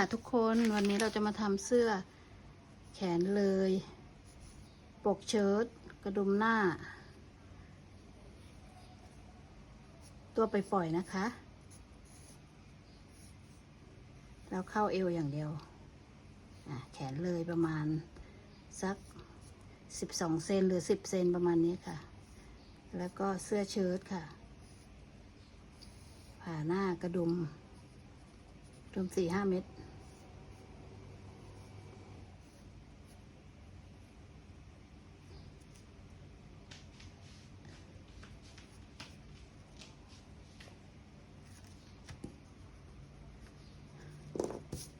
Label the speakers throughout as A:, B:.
A: ค่ะทุกคนวันนี้เราจะมาทำเสื้อแขนเลย ปกเชิ้ตกระดุมหน้า ตัวไปปล่อยนะคะ แล้วเข้าเอวอย่างเดียวแขนเลยประมาณสัก 12 เซนหรือ 10 เซนประมาณนี้ค่ะ แล้วก็เสื้อเชิ้ตค่ะ ผ่าหน้ากระดุมกระดุมสี่ห้าเม็ด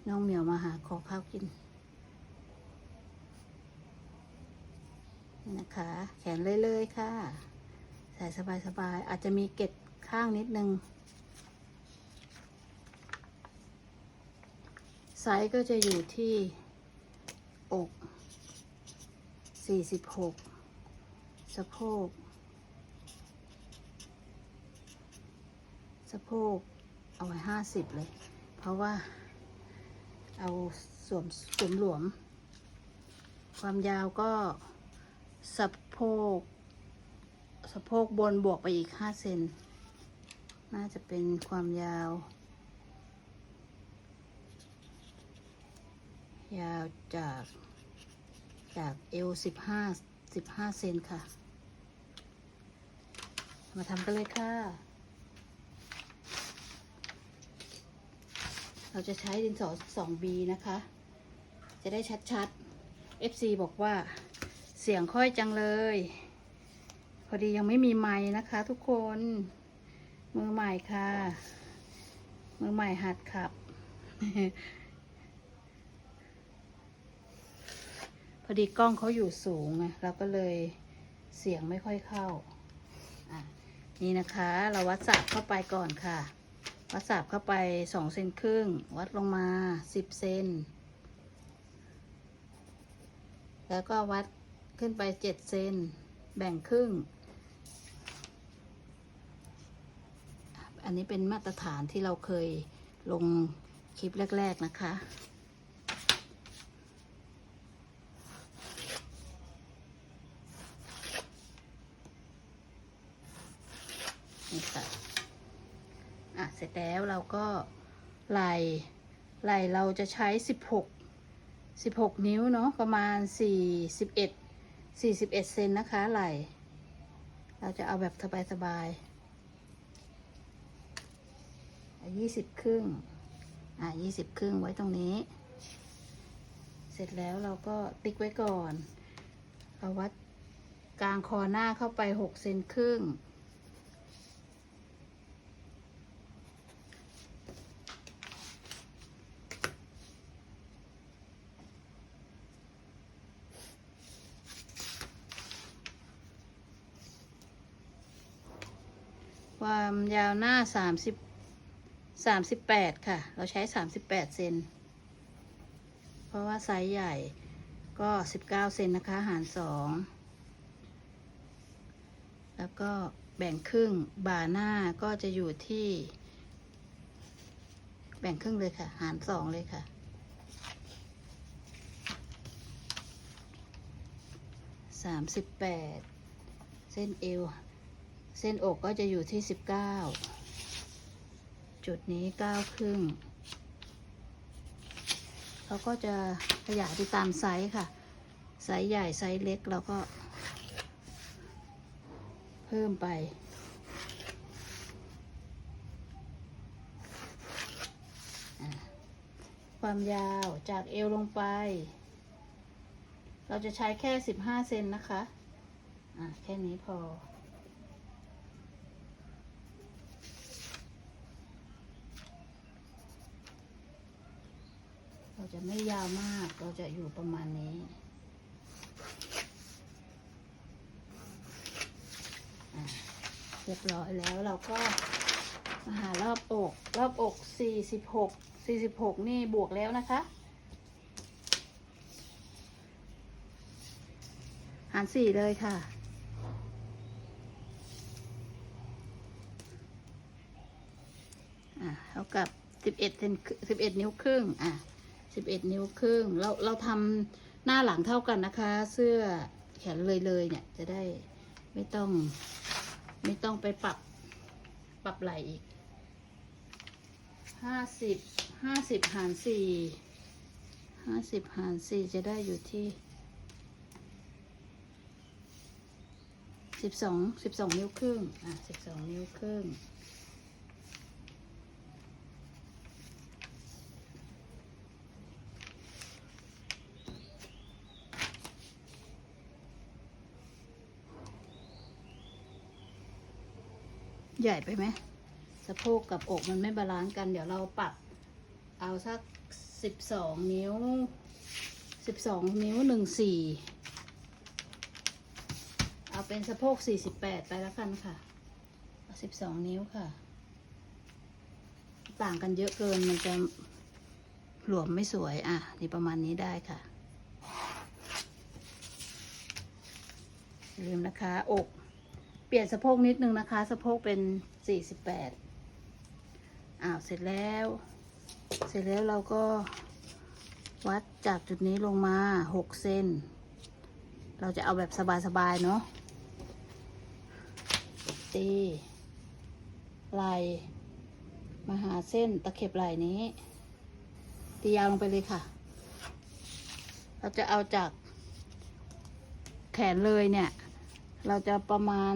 A: น้องเหมียวมาหาขอข้าวกิน นี่นะคะ แขนเลยๆ ค่ะใส่สบายๆ อาจจะมีเก็ดข้างนิดนึง ไซส์ก็จะอยู่ที่อก 46 สะโพก สะโพกเอาไว้ 50 เลย เพราะว่า เอาสวมสวมหลวม ความยาวก็สะโพกสะโพกบนบวกไปอีก5เซนน่าจะเป็นความยาว ยาวจากจากเอวสิบห้าสิบห้าเซนค่ะ มาทำกันเลยค่ะ เราจะใช้ดินสอ 2B นะคะ จะได้ชัดๆ FC บอกว่าเสียงค่อยจังเลย พอดียังไม่มีไม้นะคะทุกคน มือใหม่ค่ะ มือใหม่หัดขับ พอดีกล้องเขาอยู่สูงไงเราก็เลยเสียงไม่ค่อยเข้า อะ นี่นะคะ เราวัดสับเข้าไปก่อนค่ะ วัดสับเข้าไปสองเซนครึ่ง วัดลงมาสิบเซน แล้วก็วัดขึ้นไปเจ็ดเซน แบ่งครึ่ง อันนี้เป็นมาตรฐานที่เราเคยลงคลิปแรก ๆ นะคะ นี่ค่ะ อะ เสร็จแล้วเราก็ ไหลไหลเราจะใช้สิบหกสิบหกนิ้วเนาะประมาณสี่สิบเอ็ดสี่สิบเอ็ดเซนนะคะไหลเราจะเอาแบบสบายๆยี่สิบครึ่ง อะยี่สิบครึ่งไว้ตรงนี้ เสร็จแล้วเราก็ติ๊กไว้ก่อน เราวัดกลางคอหน้าเข้าไปหกเซนครึ่ง ความยาวหน้าสามสิบสามสิบแปดค่ะ เราใช้สามสิบแปดเซน เพราะว่าไซส์ใหญ่ก็สิบเก้าเซนนะคะ หารสอง แล้วก็แบ่งครึ่งบ่าหน้าก็จะอยู่ที่ แบ่งครึ่งเลยค่ะ หารสองเลยค่ะสามสิบแปดเส้นเอว เส้นอกก็จะอยู่ที่สิบเก้าจุดนี้เก้าครึ่งเราก็จะขยายไปตามไซส์ค่ะ ไซส์ใหญ่ ไซส์เล็กเราก็ เพิ่มไปความยาวจากเอวลงไป เราจะใช้แค่สิบห้าเซนนะคะ อะ แค่นี้พอ เรา จะไม่ยาวมาก เราจะอยู่ประมาณนี้ เรียบร้อยแล้วเราก็มาหารอบอก รอบอกสี่สิบหกสี่สิบหกนี่บวกแล้วนะคะ หารสี่เลยค่ะเท่ากับสิบเอ็ดเซนสิบเอ็ดนิ้วครึ่ง อะ สิบเอ็ดนิ้วครึ่งเราเราทำหน้าหลังเท่ากันนะคะ เสื้อแขนเลยเลยเนี่ยจะได้ไม่ต้องไม่ต้องไปปรับปรับไหลอีกห้าสิบห้าสิบหารสี่ห้าสิบหารสี่จะได้อยู่ที่สิบสองสิบสองนิ้วครึ่งอะสิบสองนิ้วครึ่ง ใหญ่ไปไหมสะโพกกับอกมันไม่บาลานซ์กัน เดี๋ยวเราปรับเอาสักสิบสองนิ้วสิบสองนิ้วหนึ่งสี่เอาเป็นสะโพกสี่สิบแปดไปแล้วกันค่ะสิบสองนิ้วค่ะ ต่างกันเยอะเกินมันจะหลวมไม่สวยอะนี่ประมาณนี้ได้ค่ะลืมนะคะอก เปลี่ยนสะโพกนิดนึงนะคะ สะโพกเป็นสี่สิบแปดอ้าวเสร็จแล้ว เสร็จแล้วเราก็วัดจากจุดนี้ลงมาหกเซนเราจะเอาแบบสบายๆเนาะตีไหลมาหาเส้นตะเข็บไหล่นี้ ตียาวลงไปเลยค่ะ เราจะเอาจากแขนเลยเนี่ย เราจะประมาณ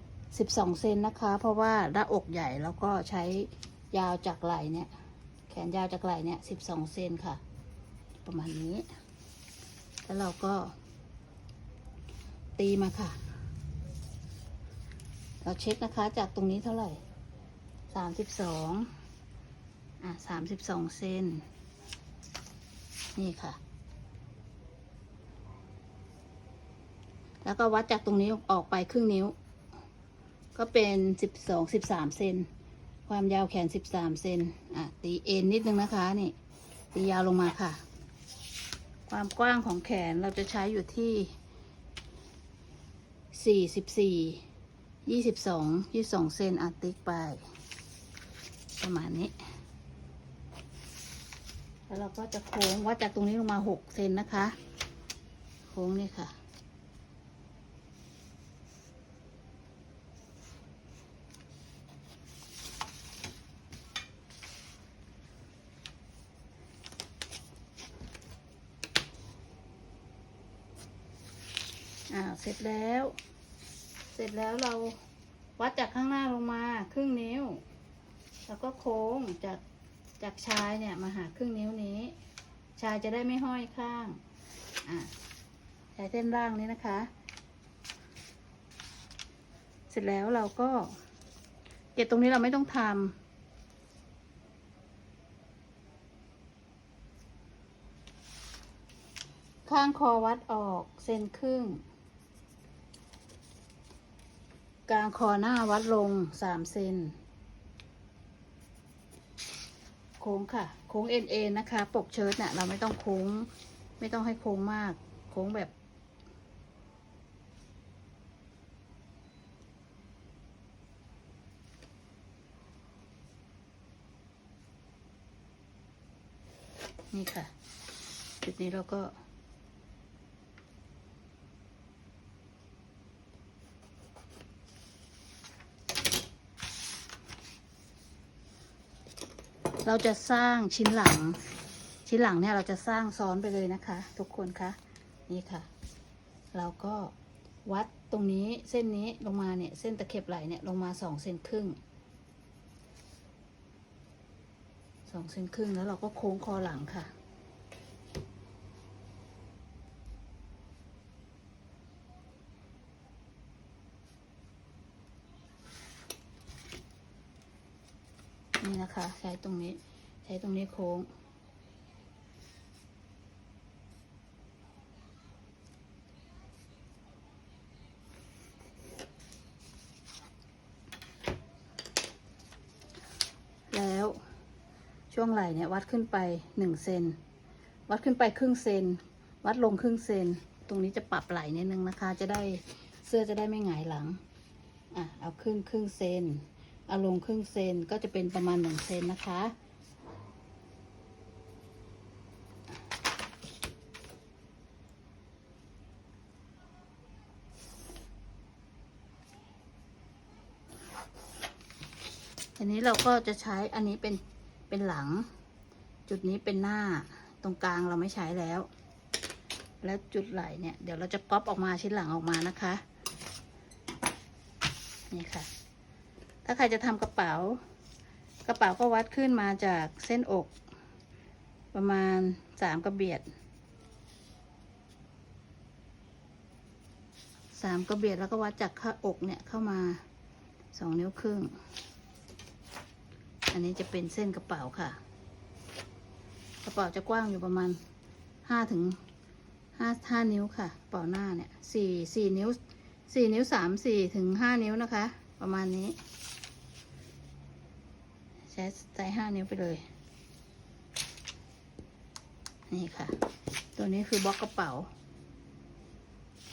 A: 12 เซนนะคะ เพราะว่าหน้าอกใหญ่แล้วก็ใช้ยาวจากไหล่เนี่ย แขนยาวจากไหล่เนี่ย 12 เซนค่ะ ประมาณนี้ แล้วเราก็ ตีมาค่ะ เราเช็คนะคะจากตรงนี้เท่าไหร่ 32 อะ 32 เซนนี่ค่ะ แล้วก็วัดจากตรงนี้ออกไปครึ่งนิ้ว ก็เป็นสิบสองสิบสามเซน ความยาวแขนสิบสามเซน อะ ตีเอ็นนิดนึงนะคะ นี่ ตียาวลงมาค่ะ ความกว้างของแขนเราจะใช้อยู่ที่สี่สิบสี่ยี่สิบสองยี่สองเซนอะติ๊กไป ประมาณนี้ แล้วเราก็จะโค้งวัดจากตรงนี้ลงมาหกเซนนะคะ โค้งนี่ค่ะ ร็จแล้ว เสร็จแล้วเราวัดจากข้างหน้าลงมาครึ่งนิ้ว แล้วก็โค้งจากจากชายเนี่ยมาหาครึ่งนิ้วนี้ ชายจะได้ไม่ห้อยข้างอ่ใช้เส้นล่างนี้นะคะ เสร็จแล้วเราก็ เก็บตรงนี้เราไม่ต้องทำข้างคอวัดออกเซนครึ่ง กลางคอหน้าวัดลงสามเซนโค้งค่ะ โค้งเอ็นเอ็นนะคะ ปกเชิ้ตเนี่ยเราไม่ต้องโค้ง ไม่ต้องให้โค้งมาก โค้งแบบ นี่ค่ะ จุดนี้เราก็ เราจะสร้างชิ้นหลัง ชิ้นหลังเนี่ยเราจะสร้างซ้อนไปเลยนะคะ ทุกคนคะนี่ค่ะ เราก็วัดตรงนี้เส้นนี้ลงมาเนี่ยเส้นตะเข็บไหลเนี่ยลงมาสองเซนครึ่งสองเซนครึ่งแล้วเราก็โค้งคอหลังค่ะ นี่นะคะ ใช้ ตรงนี้ ใช้ตรงนี้โค้ง แล้วช่วงไหล่เนี่ยวัดขึ้นไปหนึ่งเซน วัดขึ้นไปครึ่งเซน วัดลงครึ่งเซน ตรงนี้จะปรับไหล่นิดนึงนะคะ จะได้เสื้อจะได้ไม่หงายหลัง อะ เอาขึ้นครึ่งเซน อาลงครึ่งเซนก็จะเป็นประมาณหนึ่งเซนนะคะ ทีนี้เราก็จะใช้อันนี้เป็นเป็นหลัง จุดนี้เป็นหน้าตรงกลางเราไม่ใช้แล้ว แล้วจุดไหล่เนี่ย เดี๋ยวเราจะก๊อปออกมาชิ้นหลังออกมานะคะ นี่ค่ะ ถ้าใครจะทำกระเป๋า กระเป๋าก็วัดขึ้นมาจากเส้นอก ประมาณสามกระเบียดสามกระเบียดแล้วก็วัดจากข้าอกเนี่ยเข้ามาสองนิ้วครึ่ง อันนี้จะเป็นเส้นกระเป๋าค่ะ กระเป๋าจะกว้างอยู่ประมาณห้าถึงห้าห้านิ้วค่ะกระเป๋าหน้าเนี่ยสี่สี่นิ้วสี่นิ้วสามสี่ถึงห้านิ้วนะคะ ประมาณนี้ ช้ใส่ห้านิ้วไปเลย นี่ค่ะ ตัวนี้คือบล็อกกระเป๋า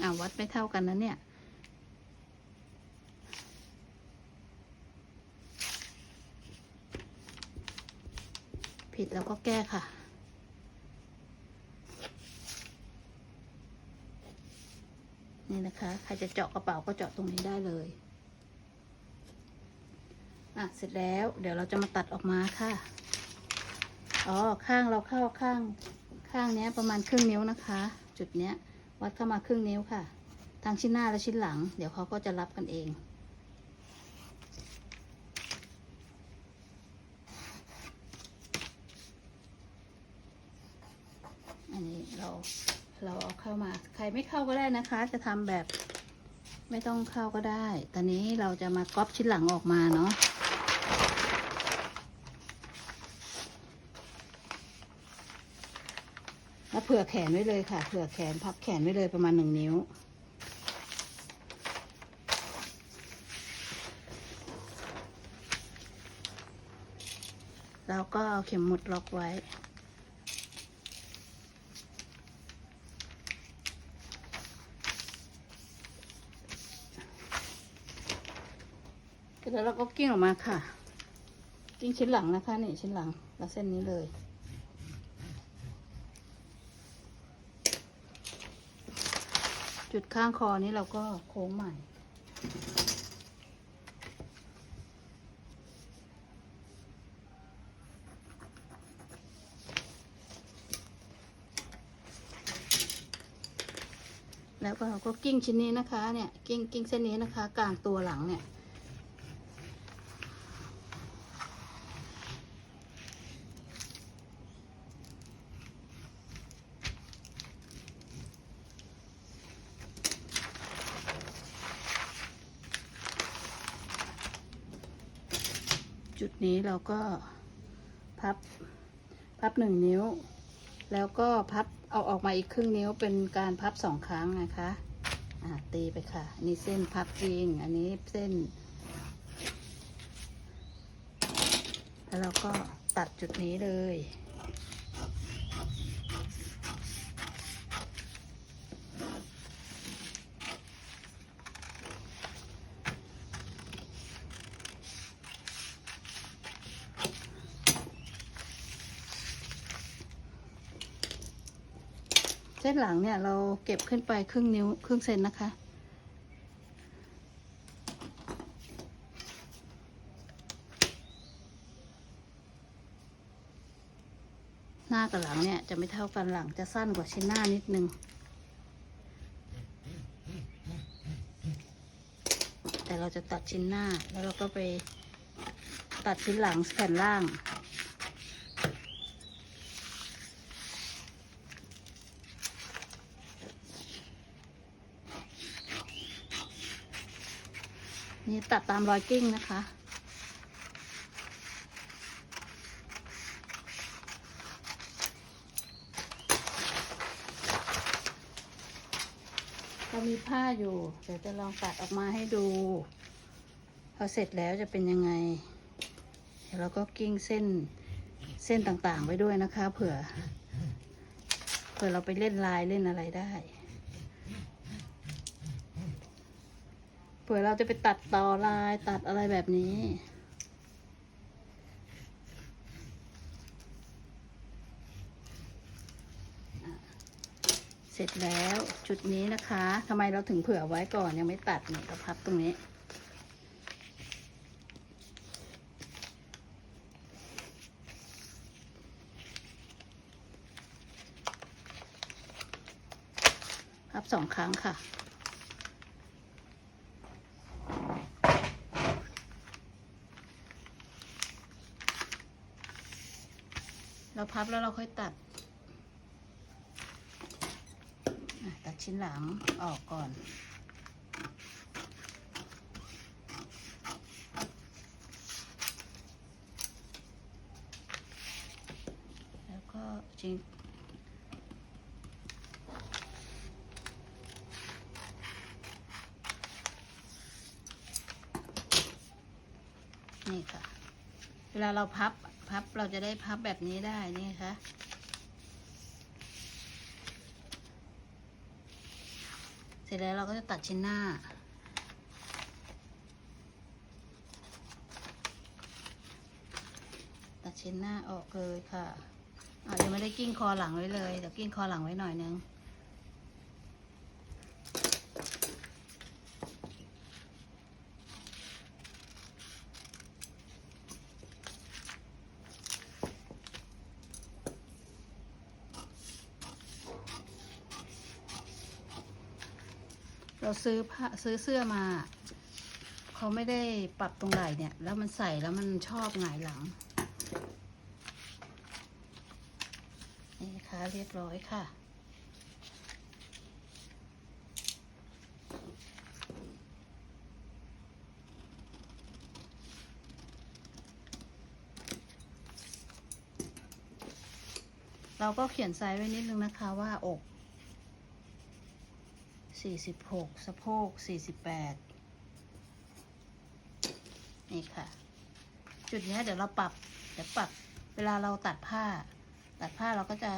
A: อ่าวัดไม่เท่ากันนะเนี่ยผิดแล้วก็แก้ค่ะ นี่นะคะ ใครจะเจาะกระเป๋าก็เจาะตรงนี้ได้เลย อะเสร็จแล้วเดี๋ยวเราจะมาตัดออกมาค่ะ อ๋อข้างเราเข้าข้างข้างเนี้ยประมาณครึ่งนิ้วนะคะ จุดเนี้ย วัดเข้ามาครึ่งนิ้วค่ะทางชิ้นหน้าและชิ้นหลัง เดี๋ยวเขาก็จะรับกันเองอันนี้เราเราเอาเข้ามาใครไม่เข้าก็ได้นะคะ จะทำแบบไม่ต้องเข้าก็ได้ ตอนนี้เราจะมาก๊อปชิ้นหลังออกมาเนาะ แล้ว เผื่อแขนไว้เลยค่ะ เผื่อแขนพับแขนไว้เลยประมาณหนึ่งนิ้ว แล้วก็เอาเข็มหมุดล็อกไว้ แล้วเราก็กิ้งออกมาค่ะ กิ้งชิ้นหลังนะคะนี่ชิ้นหลังแล้วเส้นนี้เลย จุดข้างคอนี้เราก็โค้งใหม่ แล้วก็เราก็กิ้งชิ้นนี้นะคะเนี่ยกิ้งกิ้งเส้นนี้นะคะ กลางตัวหลังเนี่ย นี้เราก็พับพับหนึ่งนิ้ว แล้วก็พับเอาออกมาอีกครึ่งนิ้วเป็นการพับสองครั้งนะคะอ่าตีไปค่ะน,นี่เส้นพับจริง อันนี้เส้น แล้วเราก็ตัดจุดนี้เลย เส้นหลังเนี่ยเราเก็บขึ้นไปครึ่งนิ้วครึ่งเซนนะคะ หน้ากับหลังเนี่ยจะไม่เท่ากันหลังจะสั้นกว่าชิ้นหน้านิดนึง แต่เราจะตัดชิ้นหน้าแล้วเราก็ไปตัดชิ้นหลังแผ่นล่าง นี่ตัดตามรอยกิ้งนะคะ เรามีผ้าอยู่ เดี๋ยวจะลองตัดออกมาให้ดู พอเสร็จแล้วจะเป็นยังไง เดี๋ยวเราก็กิ้งเส้นเส้นต่างๆไว้ด้วยนะคะ เผื่อ เผื่อเราไปเล่นลายเล่นอะไรได้ เผื่อเราจะไปตัดต่อลายตัดอะไรแบบนี้เสร็จแล้วจุดนี้นะคะทำไมเราถึงเผื่อไว้ก่อนยังไม่ตัดเนี่ยเราพับตรงนี้ พับสองครั้งค่ะ พับแล้วเราค่อยตัด ตัดชิ้นหลังออกก่อน แล้วก็จริงนี่ค่ะ เวลาเราพับ พับเราจะได้พับแบบนี้ได้นี่คะเสร็จแล้วเราก็จะตัดชิ้นหน้า ตัดชิ้นหน้าออกเลยค่ะอาจจะไม่ได้กิ้งคอหลังไว้เลยเดี๋ยวกิ้งคอหลังไว้หน่อยนึง ซื้อผ้าซื้อเสื้อมา เขาไม่ได้ปรับตรงไหล่เนี่ย แล้วมันใส่แล้วมันชอบหงายหลัง นี่ค่ะเรียบร้อยค่ะเราก็เขียนไซส์ไว้นิดนึงนะคะว่าอก สี่สิบหกสะโพกสี่สิบแปดนี่ค่ะ จุดนี้เดี๋ยวเราปรับ เดี๋ยวปรับ เวลาเราตัดผ้า ตัดผ้าเราก็จะ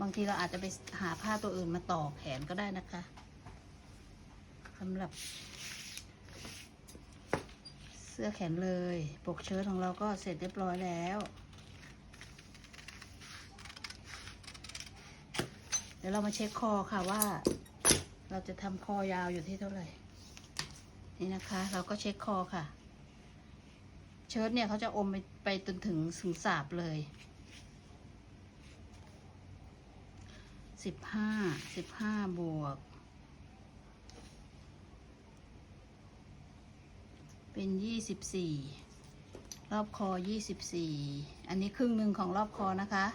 A: บางทีเราอาจจะไปหาผ้าตัวอื่นมาต่อแขนก็ได้นะคะสำหรับ เสื้อแขนเลย ปกเชิ้ตของเราก็เสร็จเรียบร้อยแล้วเดี๋ยวเรามาเช็คคอค่ะว่า เราจะทำคอยาวอยู่ที่เท่าไหร่ นี่นะคะ เราก็เช็คคอค่ะ เชิ้ตเนี่ยเขาจะอมไปไปจนถึงถึงสาบเลยสิบห้าสิบห้าบวก เป็นยี่สิบสี่รอบคอยี่สิบสี่อันนี้ครึ่งหนึ่งของรอบคอนะคะ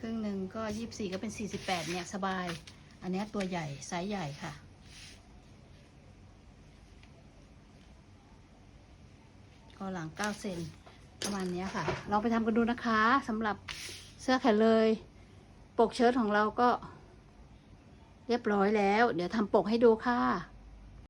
A: ครึ่งหนึ่งก็ยี่สิบสี่ก็เป็นสี่สิบแปดเนี่ย สบาย อันนี้ตัวใหญ่ไซส์ใหญ่ค่ะ ก็หลัง 9 เซนประมาณนี้ค่ะ ลองไปทำกันดูนะคะสำหรับเสื้อแขนเลย ปกเชิ้ตของเราก็เรียบร้อยแล้ว เดี๋ยวทำปกให้ดูค่ะ